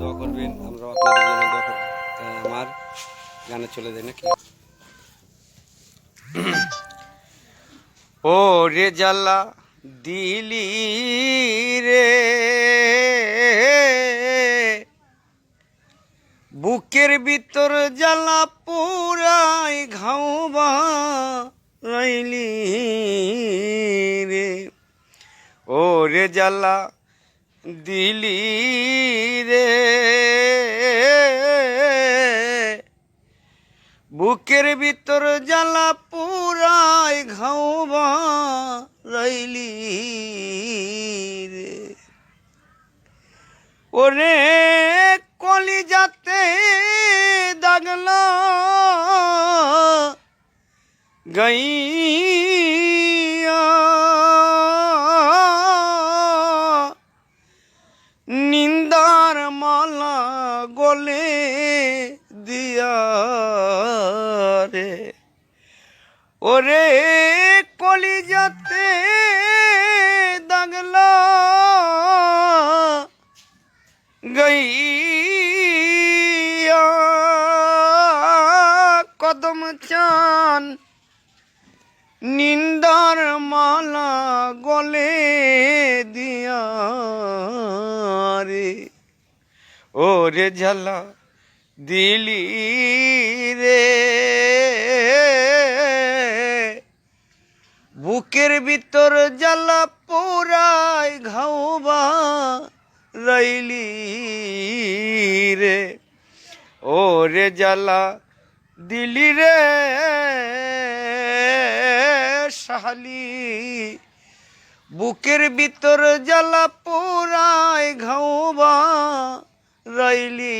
দোয়া করবেন করব। আমার গানে চলে যায় নাকি? ও রে জ্বালা দিলি রে। বুকের ভিতর জ্বালা পুরাই ঘাউবা রইলি রে। ও রে জ্বালা দিলি রে। বুকের ভিতর জ্বালা পুরাই ঘাউবা রইলি রে। ওরে কলি যাতে দাগলা গাইয়া নিন্দার মালা গলে দিয়া রে। ওরে কলি যাতে দাগলা গইয়া কদম চান। নিন্দার মালা গলে দিয়া রে। ও রে ঝালা দিলি রে। বুকের ভিতর জ্বালা পোড়াই ঘাউবা রইলি রে। ও রে জ্বালা দিলি রে, শাহালি। বুকের ভিতর জ্বালা পোড়াই ঘাউবা রইলি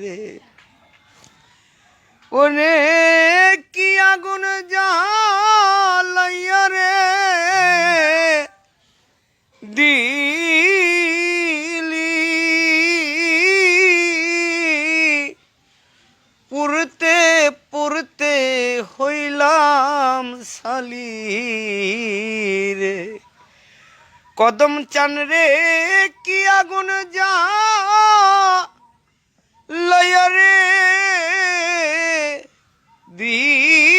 রে। ওরে কি আগুন জ্বালাইয়া রে? দিলি পুরতে পুরতে হইলাম সালি রে কদম চান রে আগুন যা লয়া রে দিলি।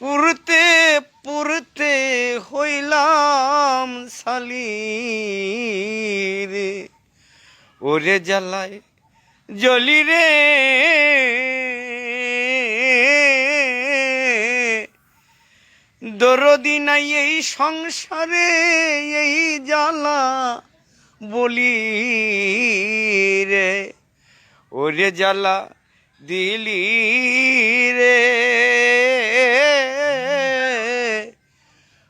পুরতে পুরতে হইলাম সালি রে ওরে জ্বালায় জলি রে। দরদি নাই এই সংসারে এই জ্বালা বলি রে, ওরে জ্বালা দিলি রে।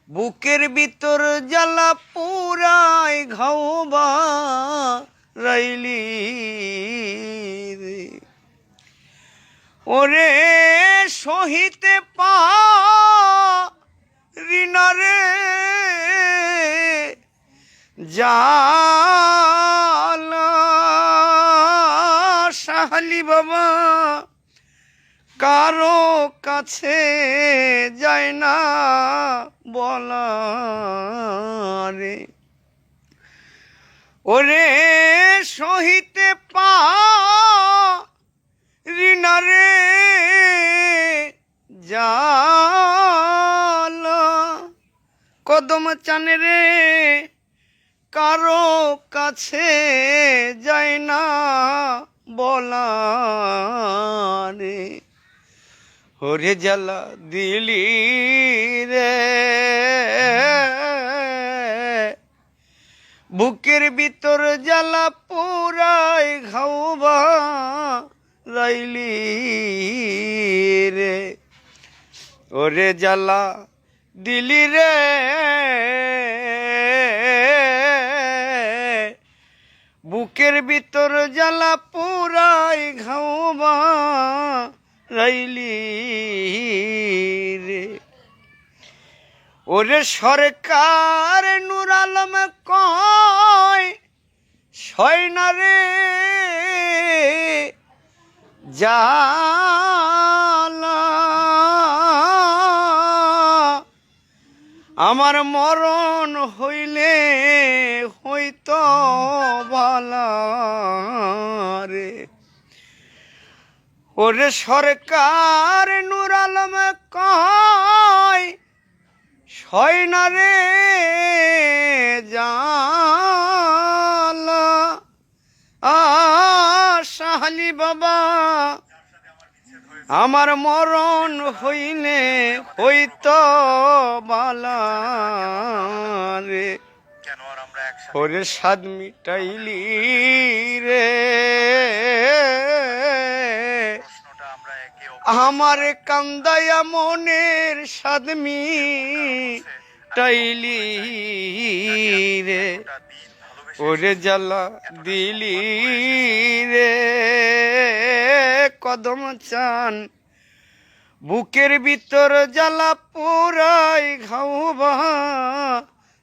বুকের ভিতর জ্বালা পুরাই ঘাউবা রাইলি রে। ওরে সহিতে পা রিনারে জালা সাহালি বাবা কারও কাছে যায় না বলা রে। ওরে সহিতে পা কদম চানে রে। কারও কাছে যায় না বলা রে। হরে জ্বালা দিলি রে। বুকের ভিতর জ্বালা পুরাই ঘাউবা রাইলি রে। ওরে জ্বালা দিলি রে। বুকের ভিতর জ্বালা পুরাই ঘাউবা রাইলি রে। ওরে সরকার নুর আলম কয় সয়না রে। জালা আমার মরণ হইলে হইতো রে। ওরে সরকার নুর আলম কয়, সয়না রে জালা, আ সাহালি বাবা আমার মরণ হইলে হইতো বালা রে। ওরে স্বাদ মিটাইলি রে। আমরা কান্দায়া মনের স্বাদ মিটাইলি রে। ওরে জ্বালা দিলি রে। কদম চান। বুকের ভিতর জ্বালা পুরাই ঘাউবা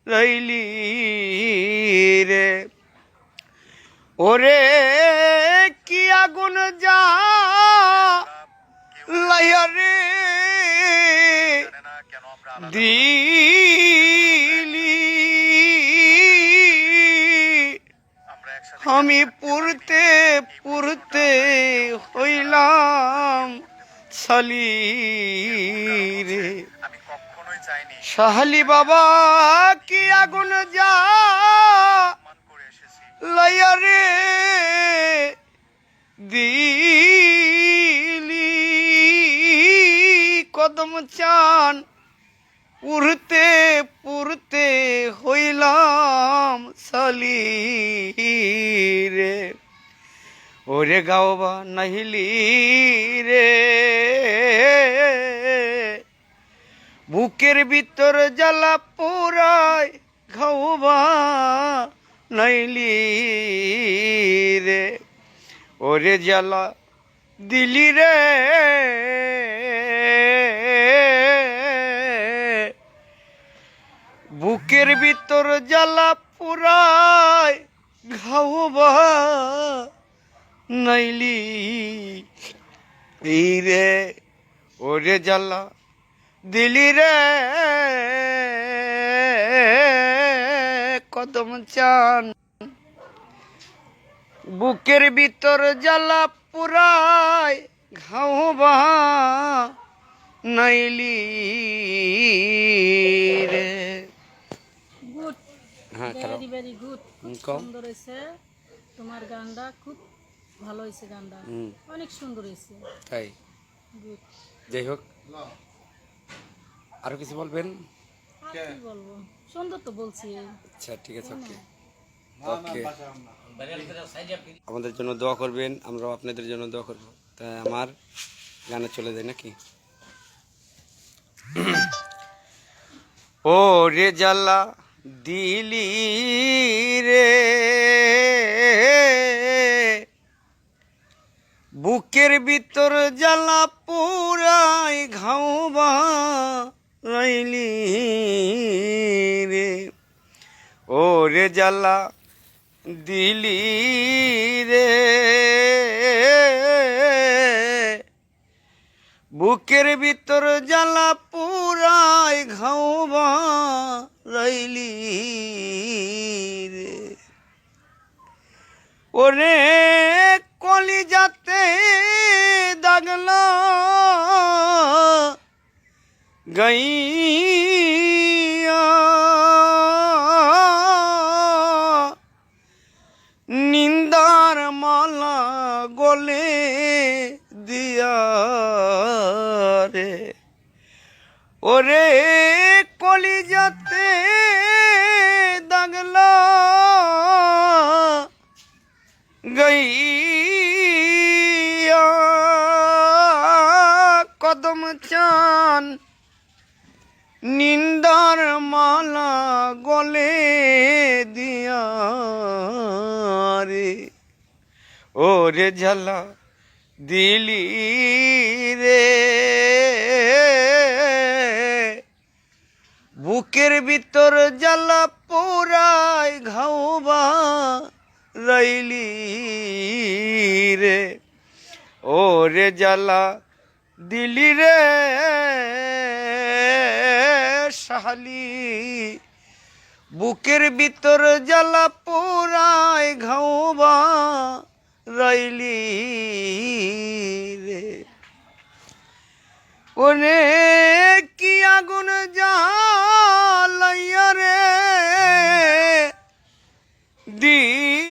রইলি রে। ওরে কি আগুন যা কেউ লাইয়া রে। জানে না কেন আমরা আলাদা দিলি আমি পুরতে সালি রে সাহালি বাবা কি আগুন যা লইয়া রে দিলি। কদম চান পুরতে পুরতে হইলাম সালি। ওরে গাওবা নাহিলি রে। বুকের ভিতর জ্বালা পুরাই ঘাওবা নাইলি রে। ওরে জ্বালা দিলি রে। বুকের ভিতর জ্বালা পুরাই ঘাওবা নাইলি। এই রে ওরে জ্বালা দিলি রে। কদম চান। বুকের ভিতর জ্বালা পুরাই ঘাওবা নাইলি রে। হ্যাঁ ভেরি ভেরি গুড কও। সুন্দর হয়েছে তোমার গানটা খুব ভালো হয়েছে গানটা। অনেক সুন্দর হয়েছে। তাই? যাই হোক আরও কিছু বলবেন? বলব? সুন্দর তো বলছি। আচ্ছা ঠিক আছে ওকে। ওকে। আমাদের জন্য দোয়া করবেন আমরাও আপনাদের জন্য দোয়া করব। তা আমার গানে চলে যায় নাকি? ও রে জ্বালা দিলি রে। বুকের ভিতর জ্বালা পুরাই ঘাউবা রইলি রে। ও রে জ্বালা দিলি রে। বুকের ভিতর জ্বালা পুরাই ঘাউবা রইলি রে। ওরে কলি যাতে দাগলা গাইয়া নিন্দার মালা গলে দিয়া রে। ওরে কলি যাতে কদম চান। নিন্দার মালা গলে দিয়া রে। ও রে ঝালা দিলি রে। বুকের ভিতর জ্বালা পোড়াই ঘাওবা রইলি রে। ও রে জ্বালা দিলি রে শাহালি। বুকের ভিতর জ্বালা পোড়ায় ঘাউবা রইলি রে। ওনে কি আগুন জ্বালাইয়া রে? দিল